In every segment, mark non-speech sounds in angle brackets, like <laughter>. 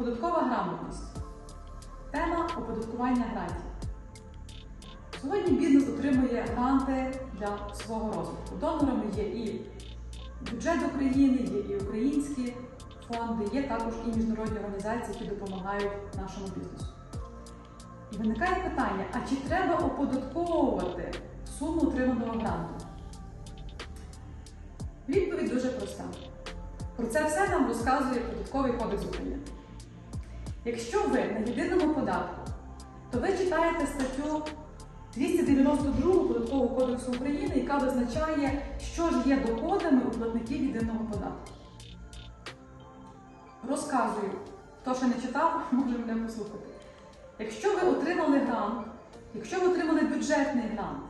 Податкова грамотність. Тема оподаткування грантів. Сьогодні бізнес отримує гранти для свого розвитку. Донорами є і бюджет України, є і українські фонди, є також і міжнародні організації, які допомагають нашому бізнесу. І виникає питання: а чи треба оподатковувати суму отриманого гранту? Відповідь дуже проста. Про це все нам розказує Податковий кодекс України. Якщо ви на єдиному податку, то ви читаєте статтю 292 Податкового кодексу України, яка визначає, що ж є доходами у платників єдиного податку. Розказую. Хто ще не читав, <laughs> може мене послухати. Якщо ви отримали грант, якщо ви отримали бюджетний грант,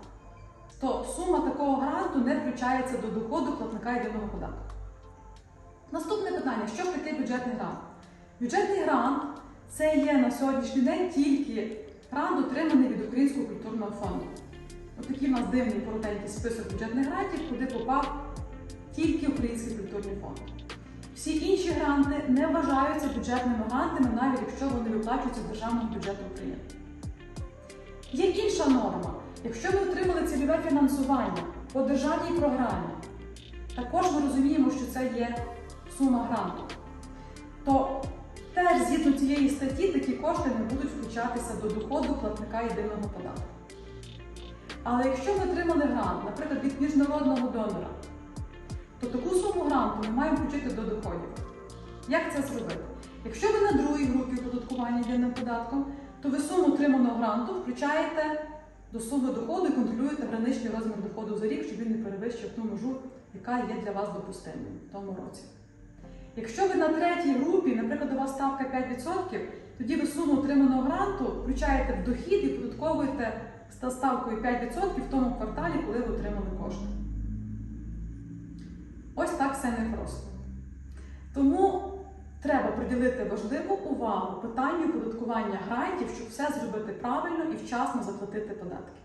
то сума такого гранту не включається до доходу платника єдиного податку. Наступне питання: що таке бюджетний грант? Бюджетний грант це є на сьогоднішній день тільки грант, отриманий від Українського культурного фонду. Ось такий у нас дивний коротенький список бюджетних грантів, куди попав тільки Український культурний фонд. Всі інші гранти не вважаються бюджетними грантами, навіть якщо вони виплачуються з державного бюджету України. Є інша норма. Якщо ви отримали цільове фінансування по державній програмі, також ми розуміємо, що це є сума гранту, згідно цієї статті такі кошти не будуть включатися до доходу платника єдиного податку. Але якщо ви отримали грант, наприклад, від міжнародного донора, то таку суму гранту ми маємо включити до доходів. Як це зробити? Якщо ви на другій групі оподаткування єдиним податком, то ви суму отриманого гранту включаєте до суми доходу і контролюєте граничний розмір доходу за рік, щоб він не перевищив ту межу, яка є для вас допустимою в тому році. Якщо ви на третій групі, наприклад, у вас ставка 5%, тоді ви суму отриманого гранту включаєте в дохід і податковуєте ста- ставкою 5% в тому кварталі, коли ви отримали кошти. Ось так все непросто. Тому треба приділити важливу увагу питанню оподаткування грантів, щоб все зробити правильно і вчасно заплатити податки.